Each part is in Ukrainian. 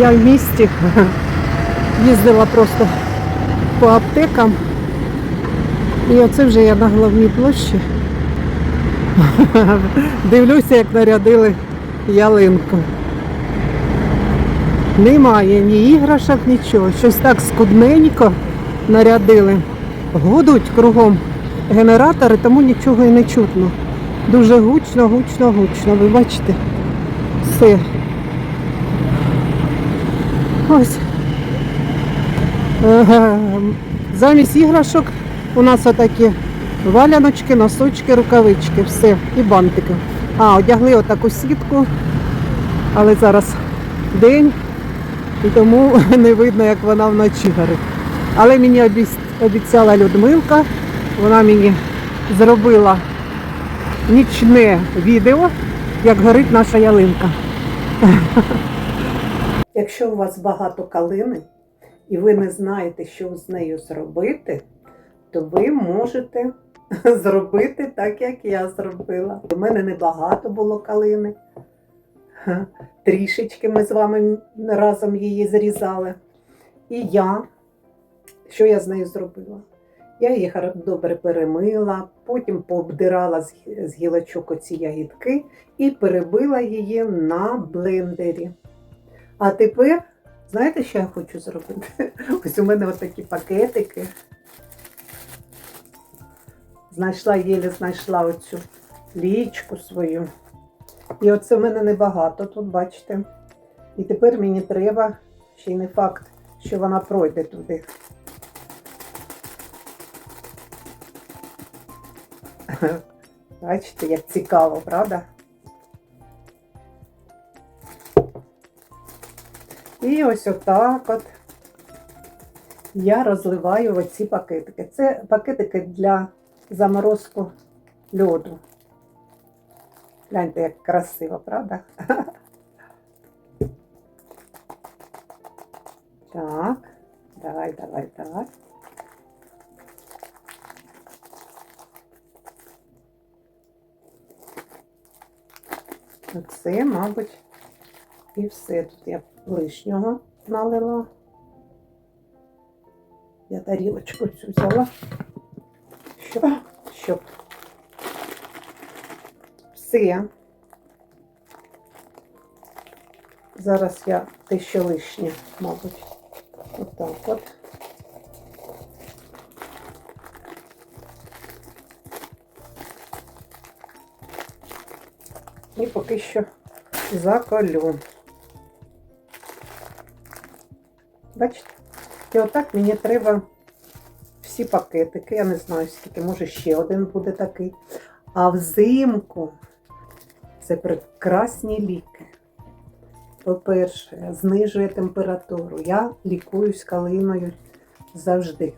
Я в місті їздила просто по аптекам. І оце вже я на головній площі. Дивлюся, як нарядили ялинку. Немає ні іграшок, нічого. Щось так скудненько нарядили. Гудуть кругом генератори, тому нічого і не чутно. Дуже гучно, гучно, гучно. Ви бачите? Все. Ось. Замість іграшок у нас отакі валяночки, носочки, рукавички, все, і бантики. А, одягли отаку сітку, але зараз день, і тому не видно, як вона вночі горить. Але мені обіцяла Людмилка, вона мені зробила нічне відео, як горить наша ялинка. Якщо у вас багато калини і ви не знаєте, що з нею зробити, то ви можете зробити так, як я зробила. У мене небагато було калини. Трішечки ми з вами разом її зрізали. І я, що я з нею зробила? Я її добре перемила, потім пообдирала з гілочок оці ягідки і перебила її на блендері. А тепер, знаєте, що я хочу зробити? Ось у мене отакі пакетики. Знайшла, єлі знайшла оцю лічку свою. І оце в мене небагато тут, бачите. І тепер мені треба, ще й не факт, що вона пройде туди. Бачите, як цікаво, правда? І ось отак от я розливаю оці пакетики. Це пакетики для заморозку льоду. Гляньте, як красиво, правда? Так, давай, давай, давай. Оце, мабуть, і все. Тут я лишнього налила. Я тарілочку цю взяла, щоб, щоб все. Зараз я те, що лишнє, мабуть. Отак от. І поки що заколю. Бачите? І отак мені треба всі пакетики. Я не знаю, скільки, може ще один буде такий. А взимку це прекрасні ліки. По-перше, знижує температуру. Я лікуюсь калиною завжди.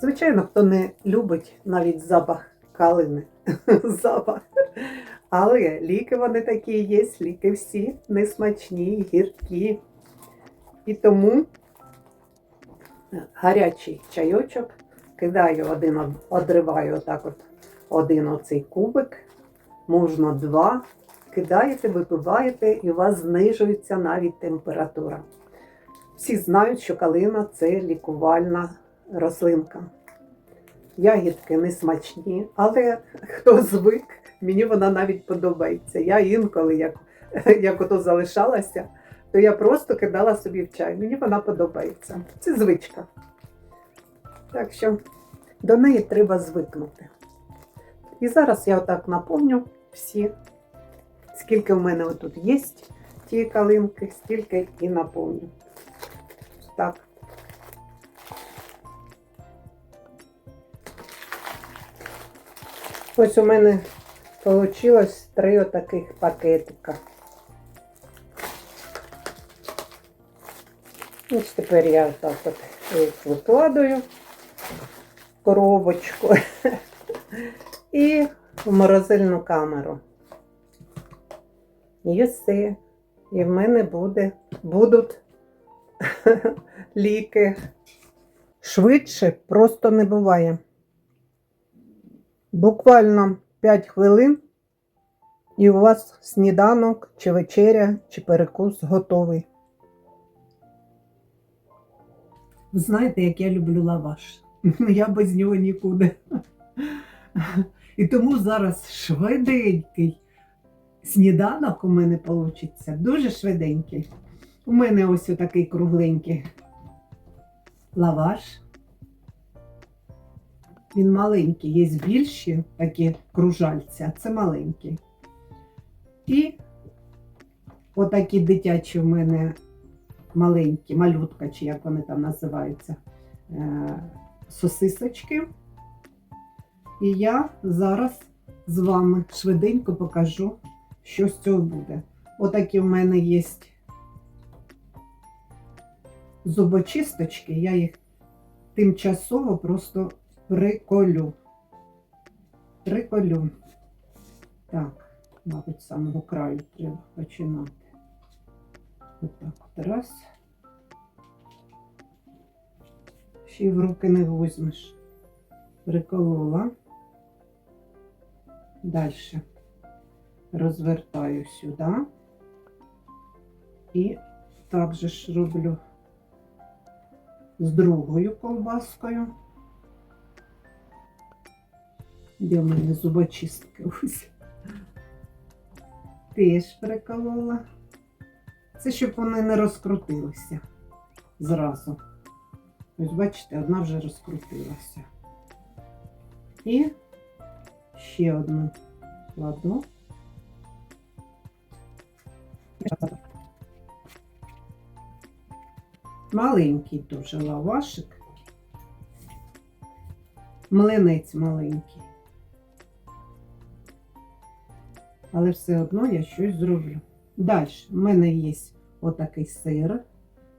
Звичайно, хто не любить навіть запах калини. запах. Але ліки вони такі є, ліки всі несмачні, гіркі. І тому гарячий чайочок, кидаю один, одриваю отак от один оцей кубик, можна два. Кидаєте, випиваєте, і у вас знижується навіть температура. Всі знають, що калина це лікувальна рослинка. Ягідки не смачні, але хто звик, мені вона навіть подобається. Я інколи, як, як ото залишалася, то я просто кидала собі в чай. Мені вона подобається. Це звичка. Так що до неї треба звикнути. І зараз я отак наповню всі, скільки в мене отут є ті калинки, стільки і наповню. Так. Ось у мене вийшло три отаких пакетика. Ось тепер я так от викладаю в коробочку і в морозильну камеру. І все. І в мене буде, будуть ліки. Швидше просто не буває. Буквально 5 хвилин, і у вас сніданок, чи вечеря, чи перекус готовий. Ви знаєте, як я люблю лаваш. Я без нього нікуди. І тому зараз швиденький сніданок у мене вийде. Дуже швиденький. У мене ось такий кругленький лаваш. Він маленький, є більші такі кружальці, а це маленький. І отакі дитячі в мене маленькі, малютка, чи як вони там називаються, е, сосисочки. І я зараз з вами швиденько покажу, що з цього буде. Отакі в мене є зубочисточки, я їх тимчасово просто приколю. Приколю. Так, мабуть, з самого краю треба починати. Отак от раз. Ще й в руки не візьмеш. Приколола. Далі розвертаю сюди. І так же ж роблю з другою ковбаскою. Де в мене зубочистки ось. Теж приколола. Це щоб вони не розкрутилися зразу. Ось бачите, одна вже розкрутилася. І ще одну кладу. Маленький дуже лавашик. Млинець маленький. Але все одно я щось зроблю. Далі в мене є отакий сир.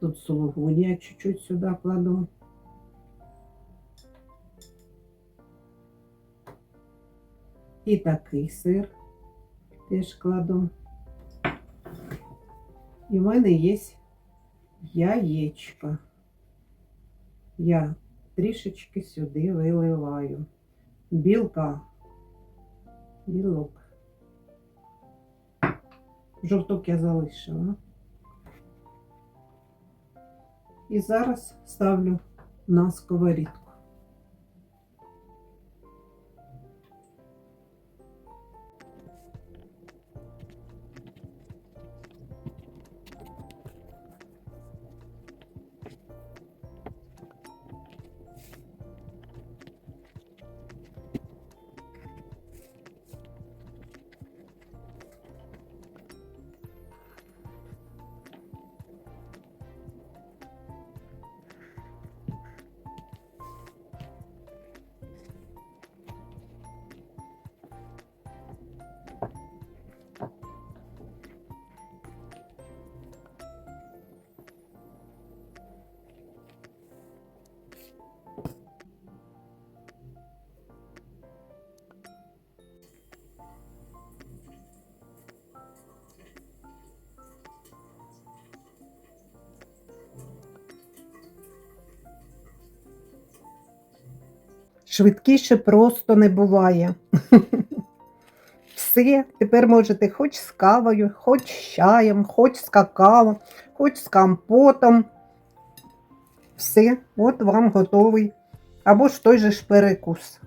Тут сулугуні чуть-чуть сюди кладу. І такий сир теж кладу. І в мене є яєчко. Я трішечки сюди виливаю. Білка. Білок. Жовток я залишила. І зараз ставлю на сковорідку. Швидкіше просто не буває. Все, тепер можете хоч з кавою, хоч з чаєм, хоч з какао, хоч з компотом. Все, от вам готовий. Або ж той же ж перекус.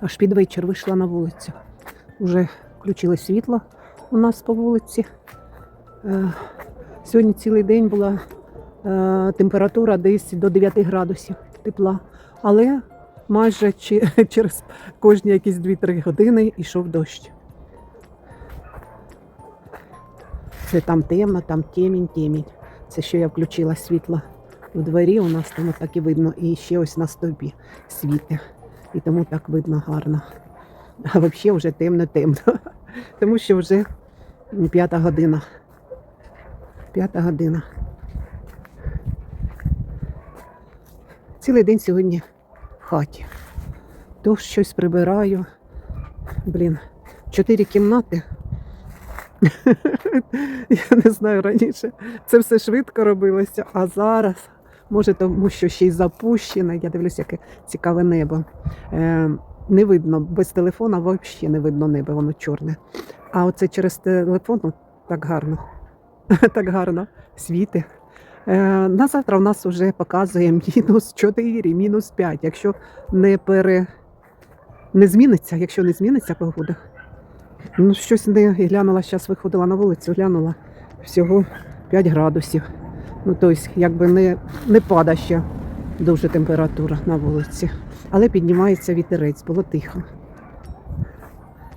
Аж під вечір вийшла на вулицю. Уже включили світло у нас по вулиці. Е, Сьогодні цілий день була температура десь до 9 градусів тепла. Але майже через кожні якісь 2-3 години йшов дощ. Це там темно, там темінь, темінь. Це що я включила світло у дворі, у нас там так і видно, і ще ось на стовпі світи. І тому так видно гарно. А взагалі вже темно-темно. Тому що вже п'ята година. П'ята година. Цілий день сьогодні в хаті. То щось прибираю. Блін, чотири кімнати. Я не знаю раніше. Це все швидко робилося, а зараз, може, тому що ще й запущено. Я дивлюся, яке цікаве небо. Е, не видно, без телефона взагалі не видно небо, воно чорне. А оце через телефон ну, так гарно. так гарно світи. Е, на завтра в нас вже показує мінус 4, мінус 5. Якщо не пере... не зміниться, якщо не зміниться погода. Ну, щось не глянула, зараз виходила на вулицю, глянула всього 5 градусів. Ну, тобто, якби не, не пада ще дуже температура на вулиці. Але піднімається вітерець, було тихо.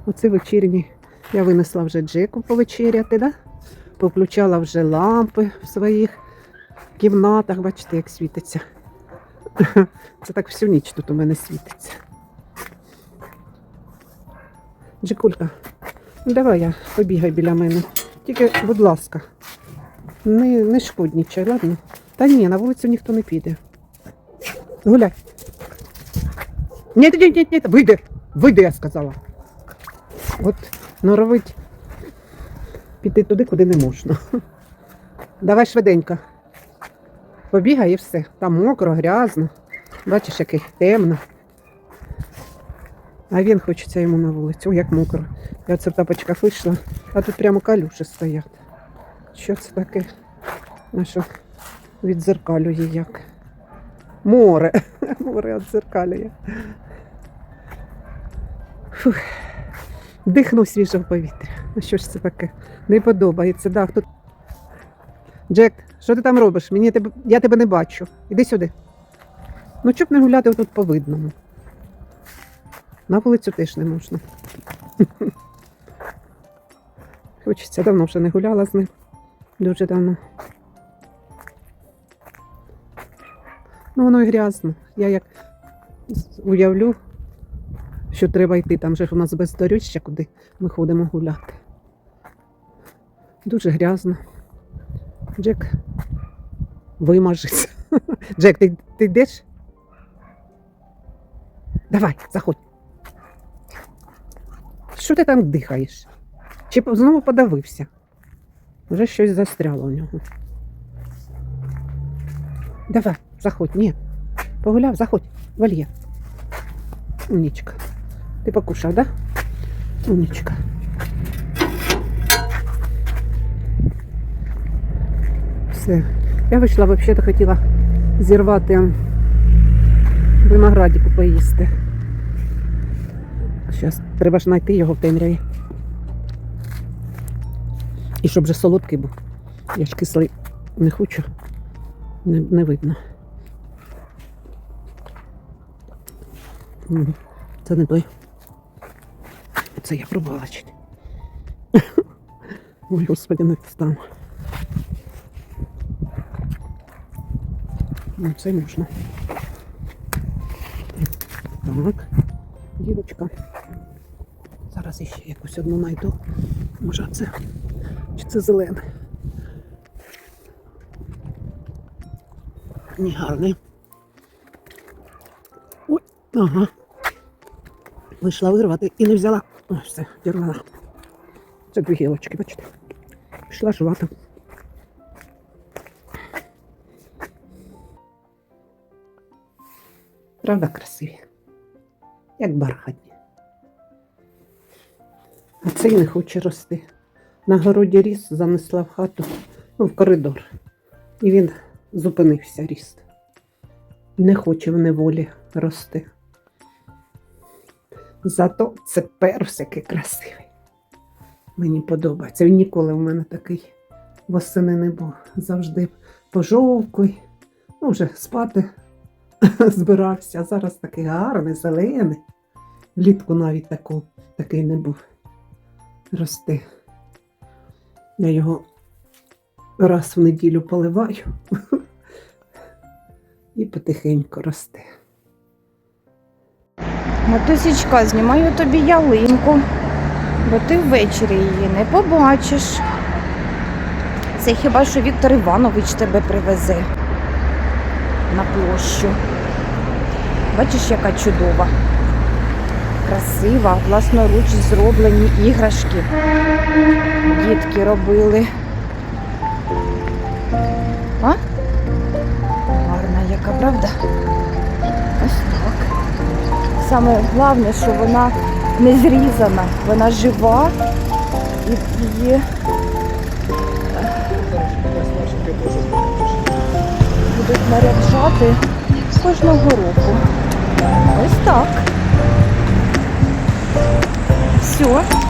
Оце вечірній. Я винесла вже Джеку повечеряти, да? Повключала вже лампи в своїх кімнатах. Бачите, як світиться. Це так всю ніч тут у мене світиться. Джекулька, ну давай я побігай біля мене. Тільки, будь ласка, не, не шкоднічай, ладно? Та ні, на вулицю ніхто не піде. Гуляй. Ні, ні, ні, ні, вийди, вийди, я сказала. От норовить піти туди, куди не можна. Давай швиденько. Побігай і все. Там мокро, грязно. Бачиш, який темно. А він хочеться йому на вулицю. О, як мокро. Я це в тапочках вийшла, а тут прямо калюші стоять. Що це таке? А що відзеркалює як? Море. Море відзеркалює. Фух. Дихнув свіжого повітря. Ну що ж це таке? Не подобається. Да, хто... Джек, що ти там робиш? Мені тебе... Я тебе не бачу. Іди сюди. Ну, щоб не гуляти тут по видному. На вулицю теж не можна. Хочеться, давно вже не гуляла з ним. Дуже давно. Ну, воно і грязно. Я як уявлю, що треба йти. Там же ж у нас бездоріжжя, куди ми ходимо гуляти. Дуже грязно. Джек вимажеться. Джек, ти, ти йдеш? Давай, заходь. Що ти там дихаєш? Чи знову подавився? Вже щось застряло у нього. Давай, заходь, ні. Погуляв, заходь, вольє. Умничка. Ти покушав, да? Умничка. Все. Я вийшла, взагалі хотіла зірвати виноградіку поїсти. Зараз треба ж знайти його в темряві. І щоб вже солодкий був. Я ж кислий не хочу. Не, не видно. Це не той. Це я пробувала. Ой, господи, не там. Ну, це можна. Так, дірочка. Зараз іще якусь одну знайду. Може це. Чи це зелене? Ні, гарний. Ой, ага. Вийшла вирвати і не взяла. Ось все, дірвала. Це дві гілочки, бачите. Пішла жувати. Правда красиві? Як бархатні. А цей не хоче рости. На городі ріс занесла в хату, ну, в коридор. І він зупинився ріст. Не хоче в неволі рости. Зато це персики красивий. Мені подобається. Він ніколи в мене такий восени не був. Завжди пожовклий. Ну, вже спати збирався, а зараз такий гарний, зелений. Влітку навіть таку, такий не був. Рости. Я його раз в неділю поливаю і потихеньку росте. Матусічка, знімаю тобі ялинку, бо ти ввечері її не побачиш. Це хіба що Віктор Іванович тебе привезе на площу. Бачиш, яка чудова, красива, власноруч зроблені іграшки. Дітки робили. А? Гарна яка, правда? Ось так. Саме головне, що вона не зрізана, вона жива і її. будуть наряджати кожного року. Ось так. Все.